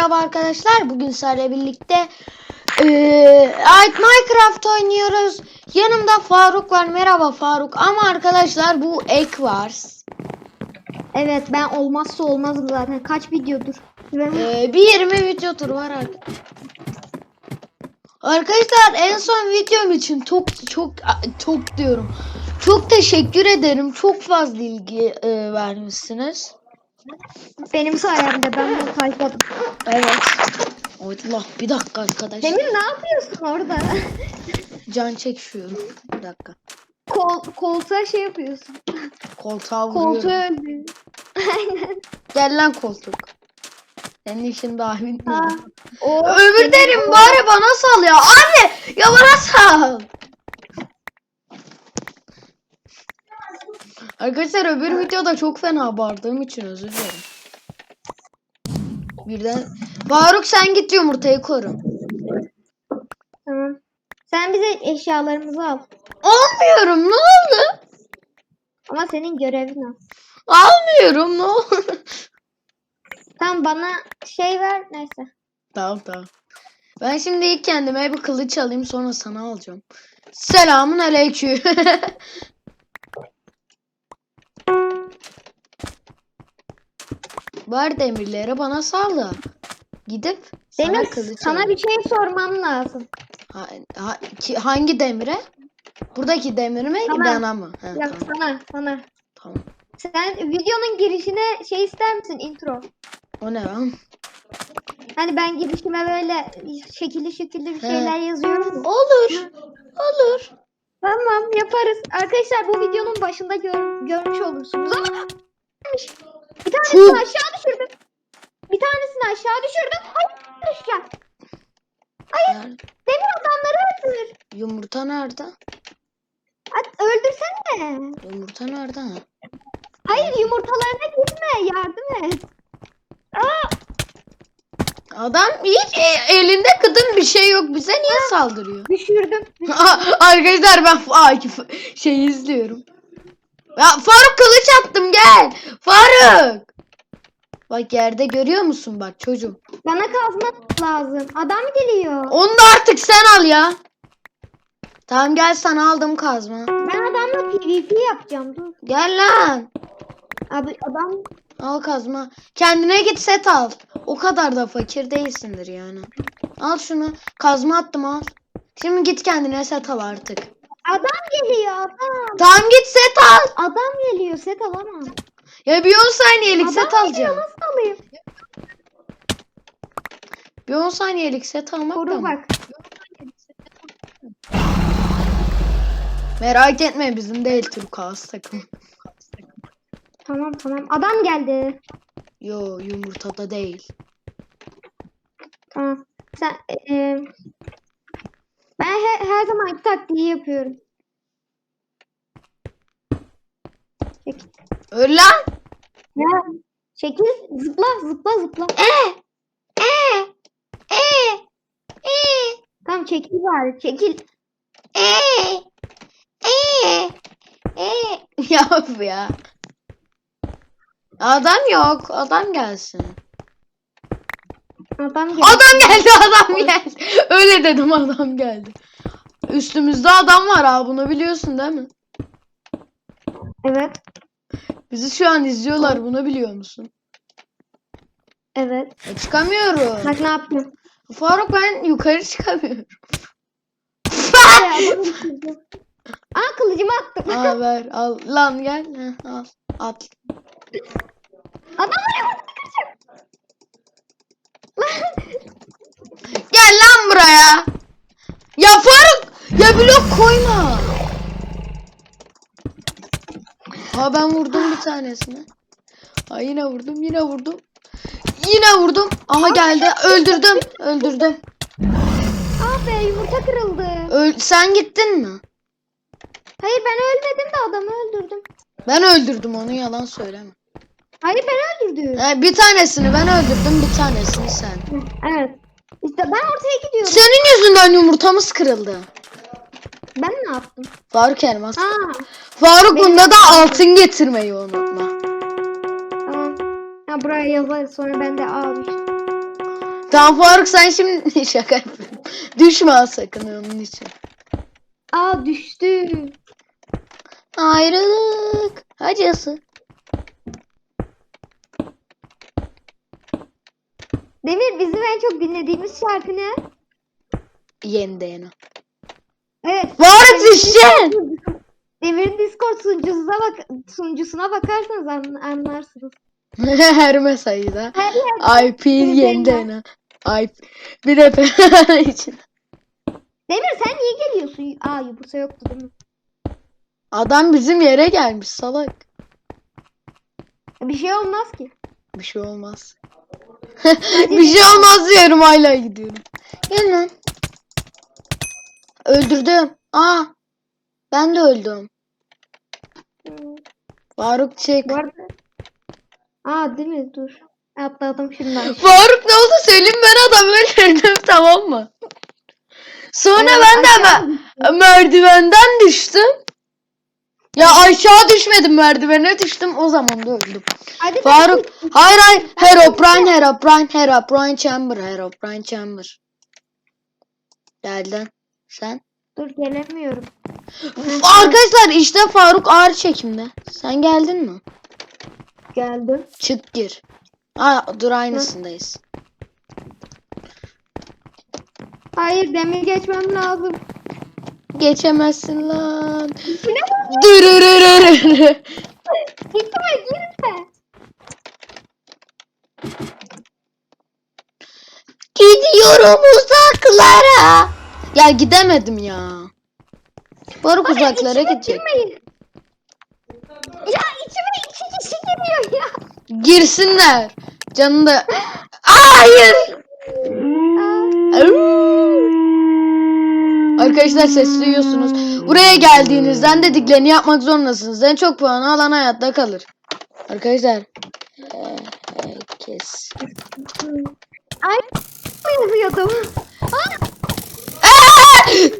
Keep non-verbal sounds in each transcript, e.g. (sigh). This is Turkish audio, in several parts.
merhaba arkadaşlar. Bugün sizlerle birlikte Ait Minecraft oynuyoruz. Yanımda Faruk var. Merhaba Faruk. Ama arkadaşlar bu ek var. Evet ben olmazsa olmazım zaten. Kaç videodur? Eee, bir 20 video tur var artık. Arkadaşlar en son videom için çok çok çok diyorum. Çok teşekkür ederim. Çok fazla ilgi eee, vermişsiniz. Benim sayemde ben bunu kayıtladım. Evet. Allah bir dakika arkadaşlar. Demir ne yapıyorsun orada? Can çekişiyorum. Bir dakika. Kol, koltuğa şey yapıyorsun. Koltuğa vuruyorum. Koltuğu öldü. Aynen. Gel lan koltuk. Senin işin daha o Öbür derim bari bana sal ya. Abi ya bana sal. Arkadaşlar öbür videoda çok fena bağırdığım için özür dilerim. Birden Faruk sen git yumurtayı koru. Tamam. Sen bize eşyalarımızı al. Almıyorum ne oldu? Ama senin görevin al. Almıyorum ne oldu? Tamam bana şey ver neyse. Tamam tamam. Ben şimdi ilk kendime bir kılıç alayım sonra sana alacağım. Selamun aleyküm. (laughs) Var demirleri bana sağla. Gidip sana Demir kılıç sana alayım. bir şey sormam lazım. Ha- ha- ki- hangi demire? Buradaki demir mi? Tamam. Bana mı? Ha, Yok tamam. sana sana. tamam. Sen videonun girişine şey ister misin intro? O ne lan? Hani ben girişime böyle şekilli şekilli bir He. şeyler yazıyorum. Olur. Olur. Tamam yaparız. Arkadaşlar bu videonun başında gör- görmüş olursunuz ama bir tanesini Fuh. aşağı düşürdüm. Bir tanesini aşağı düşürdüm. Hayır düşeceğim. Nerede? Demir adamları öldür. Yumurta nerede? At, öldürsene. Yumurta nerede? ha? Hayır yumurtalarına gitme. Yardım et. Aa, Adam hiç e- elinde kıdın bir şey yok. Bize niye saldırıyor? düşürdüm. (laughs) Arkadaşlar ben F- Akif şey izliyorum. Ya Faruk kılıç attım gel. Faruk. Bak yerde görüyor musun bak çocuğum. Bana kazma lazım. Adam geliyor. Onu da artık sen al ya. Tamam gel sana aldım kazma. Ben adamla PvP yapacağım. Dur. Gel lan. Abi adam Al kazma. Kendine git set al. O kadar da fakir değilsindir yani. Al şunu. Kazma attım al. Şimdi git kendine set al artık. Adam geliyor adam. Tamam git set al. Adam geliyor set alamam. Ya bir 10 saniyelik Adam set alacağım. nasıl alayım? Bir 10 saniyelik set almak da Koru mı? bak. Merak etme bizim değil Türk Ağız takım. Tamam tamam. Adam geldi. Yo yumurtada değil. Tamam. Sen e, ben her, her zaman taktiği yapıyorum. Çekil. Öl lan. Ya, çekil. Zıpla zıpla zıpla. E. E. E. E. Tamam çekil bari. Çekil. E. E. E. (laughs) Ya ya. Adam yok. Adam gelsin. Adam geldi. Adam geldi adam geldi. Öyle dedim adam geldi. Üstümüzde adam var abi bunu biliyorsun değil mi? Evet. Bizi şu an izliyorlar bunu biliyor musun? Evet. E, çıkamıyorum. Bak ne yaptım. Faruk ben yukarı çıkamıyorum. Aa kılıcımı attım. Aa ver al lan gel Heh, al at. Yumurta kıracak. (laughs) Gel lan buraya. Ya Faruk ya blok koyma. Aa ben vurdum bir tanesine. Aa yine vurdum yine vurdum. Yine vurdum. Aha geldi öldürdüm öldürdüm. Aa be yumurta kırıldı. Öl sen gittin mi? Hayır ben ölmedim de adamı öldürdüm. Ben öldürdüm onu yalan söyleme. Hayır ben öldürdüm. Ee, bir tanesini ben öldürdüm bir tanesini sen. Evet. İşte ben ortaya gidiyorum. Senin yüzünden yumurtamız kırıldı. Ben ne yaptım? Faruk elmas. Aa Faruk bunda da altın getirmeyi unutma. tamam. Ha buraya yazarız sonra ben de A düştüm. Tamam Faruk sen şimdi (laughs) şaka yapıyorum. Düşme sakın onun için. Aa düştü. Ayrılık acısı. Demir bizim en çok dinlediğimiz şarkı ne? Yeni DNA. Evet. Faruk düşeceksin. Demir'in Discord sunucusuna bak sunucusuna bakarsanız an- anlarsınız. (laughs) Her mesajda. Her yer. IP yeni DNA. IP. Bir de (laughs) için. Demir sen niye geliyorsun? Aa Yubusa yoktu değil mi? Adam bizim yere gelmiş salak. Bir şey olmaz ki. Bir şey olmaz. (laughs) bir şey olmaz diyorum hala gidiyorum. Gel lan. Öldürdüm. Aa. Ben de öldüm. Faruk çek. Bu arada. Aa değil mi? Dur. Atladım şimdi. Faruk ne oldu söyleyeyim ben adamı öldürdüm (laughs) tamam mı? Sonra ben de merdivenden düştüm. Ya aşağı düşmedim merdivene düştüm o zaman da öldüm. Hadi Faruk hayır hayır Herobrine Herobrine Herobrine Chamber Herobrine Chamber. Geldin sen. Dur gelemiyorum. Arkadaşlar işte Faruk ağır çekimde. Sen geldin mi? Geldim. Çık gir. Aa dur aynısındayız. Hayır demir geçmem lazım. Geçemezsin lan. Dırırırırırı. Gitme gitme. Gidiyorum uzaklara. Ya gidemedim ya. Faruk uzaklara gidecek. girmeyin. Ya içime iki kişi giriyor ya. Girsinler. Canım da... Hayır. Arkadaşlar ses duyuyorsunuz. Buraya geldiğinizden dediklerini yapmak zorundasınız. En çok puanı alan hayatta kalır. Arkadaşlar. Herkes. Ay yazıyordum.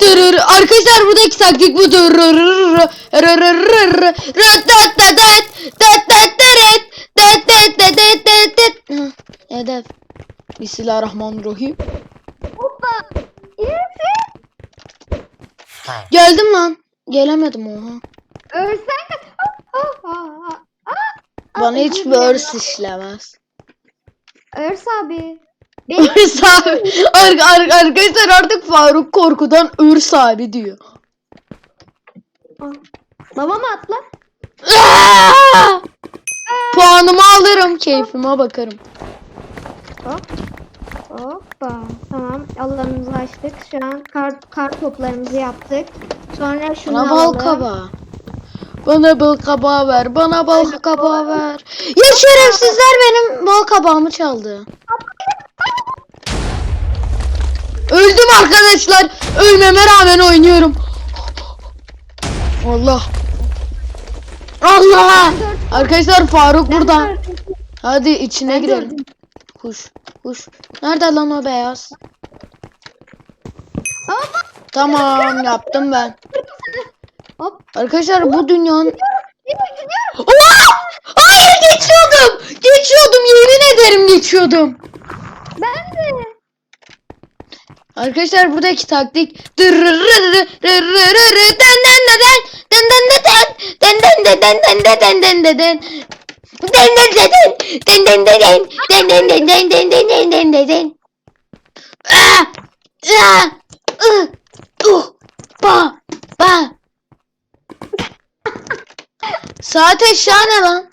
Dırır. Arkadaşlar buradaki taktik bu. Hedef. Bismillahirrahmanirrahim. Hoppa. İyisin. Geldim lan. Gelemedim oha. Ölsen de. Ah, ah, ah, ah. Bana hiç bir örs işlemez. Örs abi. Örs abi. Ar- ar- arkadaşlar artık Faruk korkudan örs abi diyor. Lava mı atla? Aa! Puanımı alırım. Keyfime bakarım. Hop. Hoppa. Tamam. Alanımızı açtık. Şu an kar, kar toplarımızı yaptık. Sonra şunu Bana bal alalım. kabağı. Bana bal kabağı ver. Bana bal kabağı ver. Ya şerefsizler benim bal kabağımı çaldı. Öldüm arkadaşlar. Ölmeme rağmen oynuyorum. Allah. Allah. Arkadaşlar Faruk burada. Hadi içine gördüm. Kuş. Kuş. Nerede lan o beyaz? Tamam yaptım ben. Hop. Arkadaşlar bu dünyanın. Oha! Hayır geçiyordum. Geçiyordum yemin ederim geçiyordum. Ben de. Arkadaşlar buradaki taktik den den den den, den den den den, den den den den den den den den. Den. Ah! Ah! Uh! Uh! Ba! Ba! Saat eşya ne lan?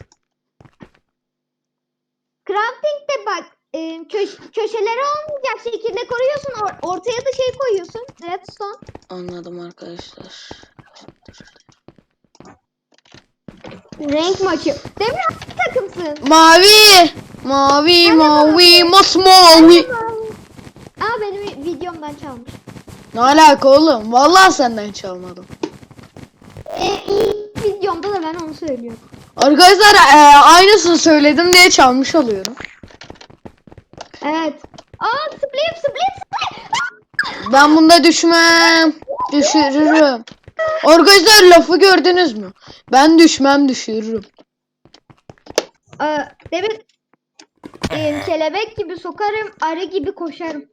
Crafting'de bak e, köş- köşeleri olmayacak şekilde koruyorsun. Or- ortaya da şey koyuyorsun. Redstone. Anladım arkadaşlar. Renk maçı. Demir hangi takımsın? Mavi, mavi, mavi, masmavi. Aa benim videomdan çalmış. Ne alaka oğlum? Vallahi senden çalmadım. E, ilk videomda da ben onu söylüyorum. Arkadaşlar eee, aynısını söyledim diye çalmış oluyorum. Evet. Aa split split split. Ben bunda düşmem. Düşürürüm. Arkadaşlar lafı gördünüz mü? Ben düşmem düşürürüm. Aa, Demir Ee, (laughs) kelebek gibi sokarım, arı gibi koşarım.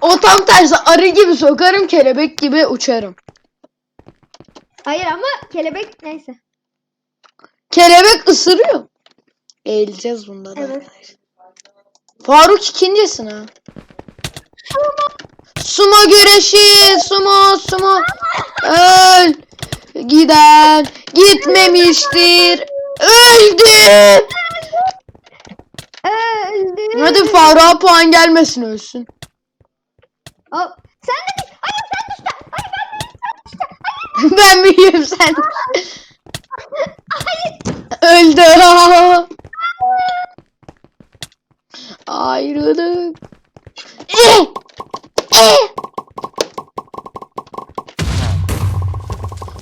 o tam tersi arı gibi sokarım kelebek gibi uçarım. Hayır ama kelebek neyse. Kelebek ısırıyor. Eğileceğiz bunda da. Evet. Faruk ikincisin ha. Sumo güreşi, sumo, sumo. Öl. Giden gitmemiştir. Öldü. Öldü. Hadi Faruk'a puan gelmesin ölsün. Aa, sen de düş. Hayır sen düştün. Hayır ben de sen düştün. (laughs) ben büyüğüm sen. Hayır. Öldü. (laughs) Ayrılık.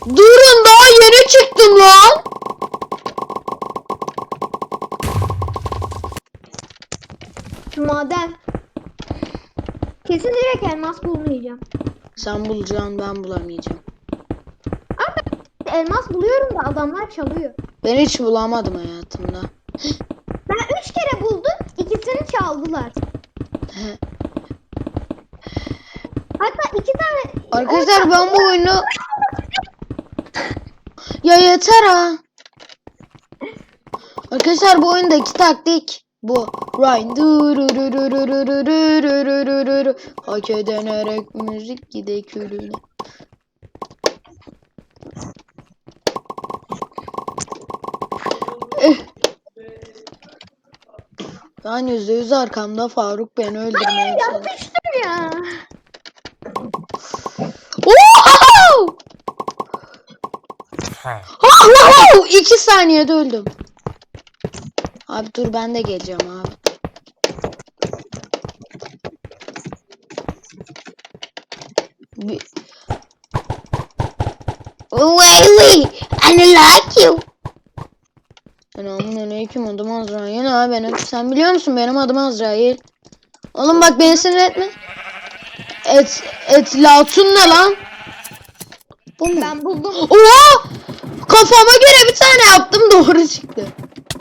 Durun daha yeni çıktım lan. Maden. Kesin direkt elmas bulmayacağım. Sen bulacaksın ben bulamayacağım. Ama elmas buluyorum da adamlar çalıyor. Ben hiç bulamadım hayatımda. Ben üç kere buldum. ikisini çaldılar. Arkadaşlar ben bu oyunu... Ya yeter ha. Arkadaşlar bu oyundaki taktik bu. Ryan hak edenerek müzik gide külüne. Ben yüzde yüz arkamda Faruk beni öldürmeye çalışıyor. yapıştım ya. Wow! İki saniyede öldüm. Abi dur ben de geleceğim abi. Bir... Waylee, I like you. Selamun aleyküm adım Azrail abi benim. Sen biliyor musun benim adım Azrail. Oğlum bak beni sinir etme. Et, et latun ne lan? Bu mu? Ben buldum. Oha! Kafama göre bir tane yaptım doğru çıktı.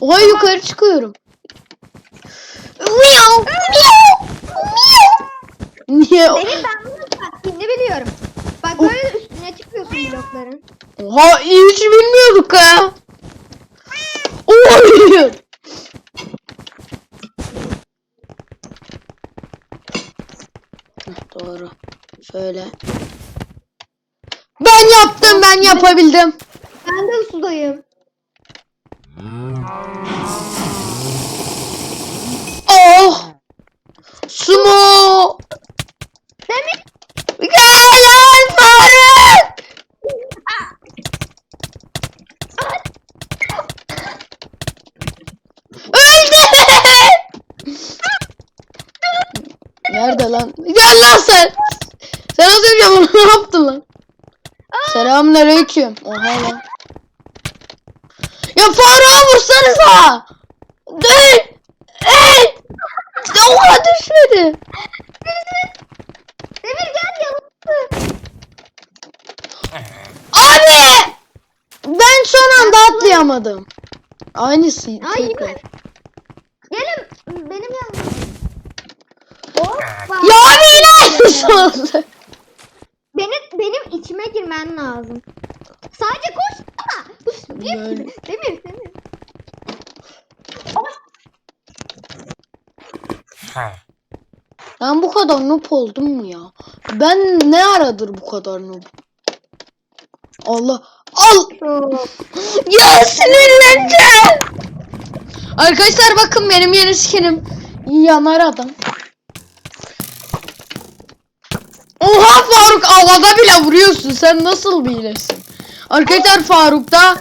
Oha yukarı çıkıyorum. Miyav, miyav, miyav. Niye? Benim ben bunun taktiğini biliyorum. Bak böyle üstüne çıkıyorsun blokların. Oha hiç bilmiyorduk ha. Oy! Doğru. Şöyle. Ben yaptım, ben yapabildim. Ben de sudayım. Oh! Sumo! Demir. Gel lan Faruk! Öldü! Nerede lan? Gel lan sen! Sen az önce bunu ne yaptın lan? Selamünaleyküm. Oha lan. Faruk'a vursanıza! Dur! Ey! İşte oha düşmedi. Demir gel yanımda. Abi! Ben son anda atlayamadım. Aynısı Ay tekrar. yine. Gelin benim yanıma. Hoppa. Ya abi yine aynısı oldu. Benim, benim içime girmen lazım. Sadece koş. Demir, Demir. Ben bu kadar noob oldum mu ya? Ben ne aradır bu kadar noob? Allah. Al. (laughs) Ya sinirleneceğim. Arkadaşlar bakın benim yeni skinim. Yanar adam. Oha Faruk havada bile vuruyorsun. Sen nasıl bir hilesin? Arkadaşlar Faruk'ta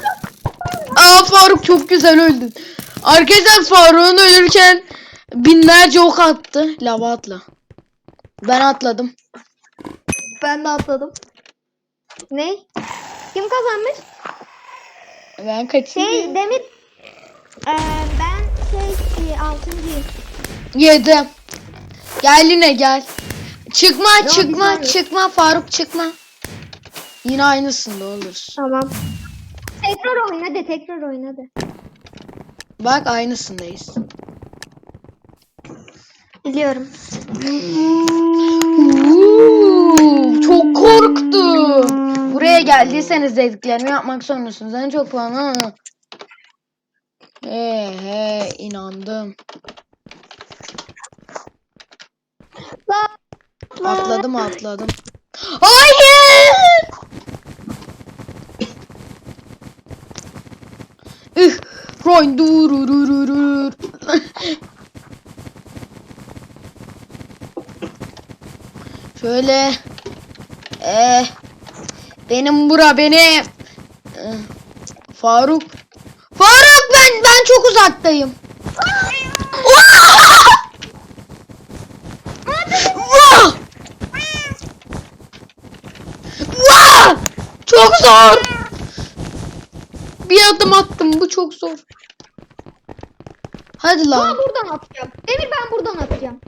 Aa Faruk çok güzel öldün. Arkadaşlar Faruk'un ölürken binlerce ok attı. Lava atla. Ben atladım. Ben de atladım. Ne? Kim kazanmış? Ben kaçıncı? Şey Demir. Ee, ben şey e, altıncıyım. Yedim. Gel yine gel. Çıkma Ya, çıkma çıkma Faruk çıkma. Yine aynısında oluruz. Tamam. Tekrar oyna de tekrar oyna de. Bak aynısındayız. Biliyorum. Uuu, çok korktum. Buraya geldiyseniz dediklerimi yapmak zorundasınız. En çok puan. ha. He he inandım. Atladım atladım. Hayır! Üh, Roy dururururur. Şöyle. Eh. Benim bura benim. Eh, Faruk. Faruk ben ben çok uzaktayım. Çok zor. Bir adım attım. Bu çok zor. Hadi Aa lan. buradan atacağım. Demir ben buradan atacağım.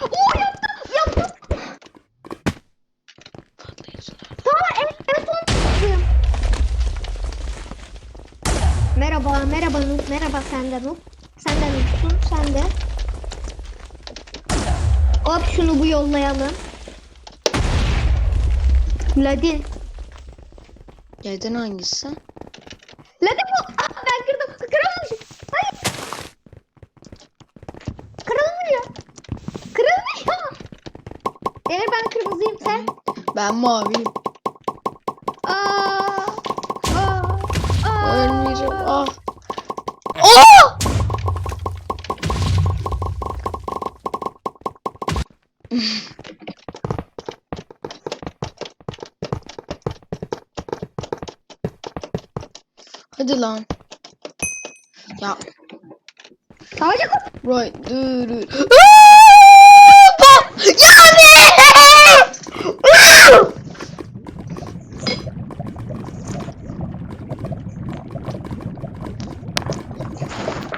Oo yaptım yaptım. Tamam en, en son atayım. Merhaba merhaba Nuh. Merhaba sen de Nuh. Sen de Nuh'sun sen de. Hop şunu bu yollayalım. Ladin. Yerden hangisi? Ladin bu. Aa, ben kırdım. Kırılmış. Hayır. Kırılmıyor. Kırılmıyor. Demir ben kırmızıyım sen. Ben maviyim. Aa, aa, aa. Ölmeyeceğim. Ah. Oh! Hadi lan. Ya koş. Roy dur. Aa, bak! Yani!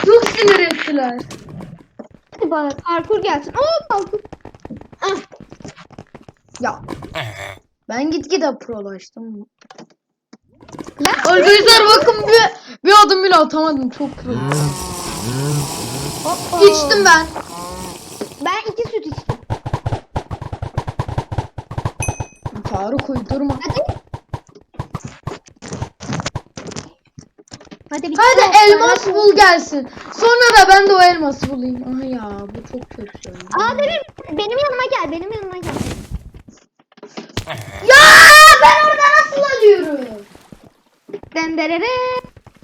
Çok sinir ettiler. Hadi bana parkur gelsin. Oo parkur. Ah. Ya. Ben gitgide prolaştım. Arkadaşlar bakın bir, bir adım bile atamadım. Çok. Hoppa. İçtim ben. Ben iki süt içtim. Faruk uydurma. Hadi. Hadi elmas bul gelsin. Sonra da ben de o elması bulayım. Aha ya bu çok kötü. Aa Demir benim yanıma gel. Benim yanıma gel. Ya ben orada nasıl alıyorum? Denderere.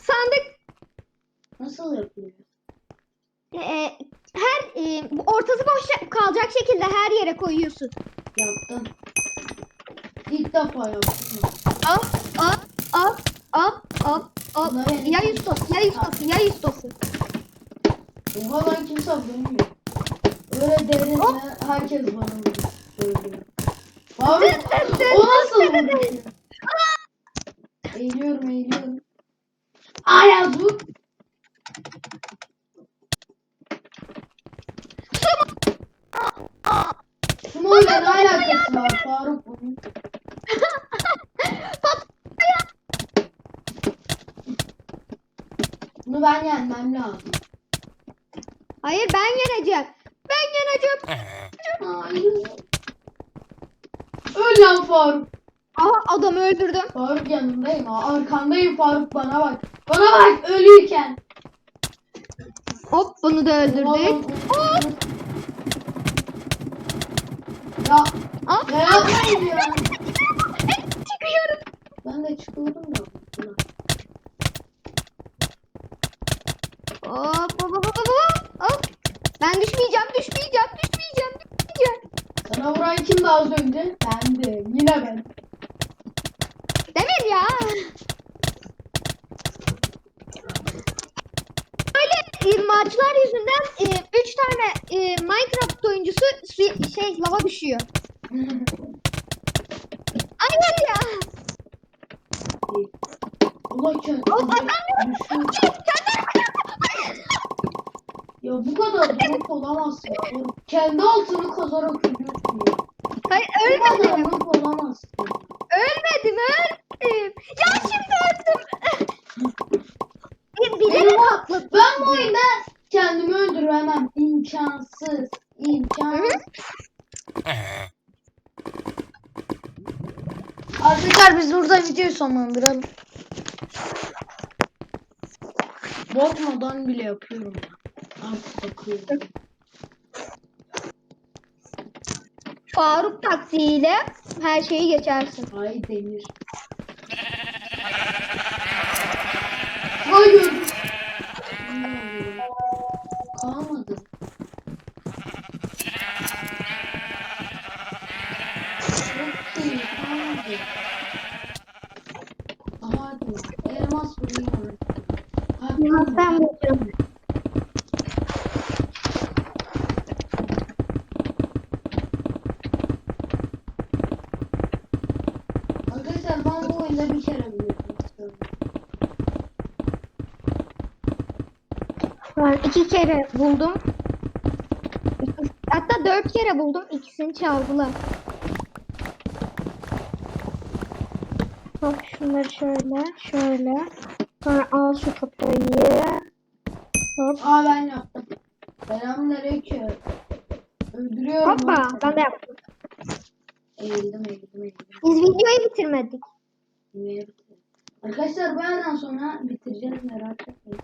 Sandık. Nasıl yapıyor? Ee, her e, bu ortası boş kalacak şekilde her yere koyuyorsun. Yaptım. İlk defa yaptım. Hop hop hop hop hop hop. Bunlar yani- Ya Yusuf, ya Yusuf, ya Yusuf. Oha lan kimse bilmiyor. Öyle derine herkes bana vuruyor. söylüyor. Faruk o nasıl vuruyor? Eğiliyorum eğiliyorum. Ay yazık. Sumo ile ne alakası var Faruk bunun? Bunu ben yenmem lazım. Hayır ben yeneceğim. Ben yeneceğim. Hayır. Öl lan Faruk. Aha adamı öldürdüm. Faruk yanındayım ha. Arkandayım Faruk bana bak. Bana bak ölüyken. Hop bunu da öldürdük. Hop. Ya Hop. ne yapayım ya? Çıkıyorum. Ben de çıkıyordum da. Hop hop hop hop hop. Hop. Ben düşmeyeceğim, düşmeyeceğim, düşmeyeceğim, düşmeyeceğim. Vuran kimdi az önce? Bendim. Yine ben. Demir ya. Böyle e, maçlar yüzünden 3 tane e, Minecraft oyuncusu su- şey lava düşüyor. (laughs) Hayır ya. Allah kendini. Ya bu kadar drop olamazsın. Faruk. Kendi altını kazarak ölmedim. Ölmedim ölmedim. Ya şimdi öldüm. Benim. Ben bu oyunda kendimi öldüremem. İmkansız. İmkansız. Arkadaşlar biz burada videoyu sonlandıralım. Bozmadan bile yapıyorum. Artık bakıyorum. Faruk taktiğiyle her şeyi geçersin. Ay demir. Hayır. Kalmadı. Çok iyi, kalmadı. Hadi. Elmas bulayım. Hadi. Elmas ben bulacağım. Arkadaşlar ben bu oyunda bir kere biliyorum. Ben iki kere buldum. Hatta dört kere buldum. İkisini çaldılar. Bak şunları şöyle, şöyle. Sonra al şu kafayı. Hop. Aa ben yaptım. Selamünaleyküm. Öldürüyorum. Hoppa. Ben de yaptım. Eğildim eğildim eğildim. Biz videoyu bitirmedik. Arkadaşlar bu yerden sonra bitireceğiz merak etmeyin.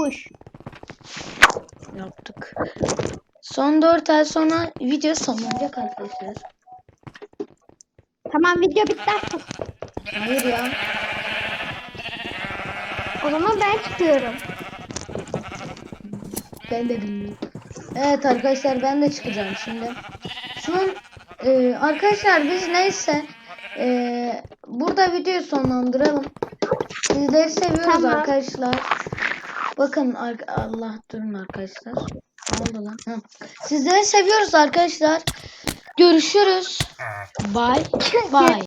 Uş. Yaptık. Son 4 ay sonra video sonlanacak arkadaşlar. Tamam video bitti artık. Hayır ya. O zaman ben çıkıyorum. Ben de bilmiyorum. Evet arkadaşlar ben de çıkacağım şimdi. An e, arkadaşlar biz neyse e, burada videoyu sonlandıralım. Sizleri seviyoruz Tamam. arkadaşlar. Bakın ar- Allah durun arkadaşlar. Ne oldu lan? Ha. Sizleri seviyoruz arkadaşlar. Görüşürüz. Bye. Bye.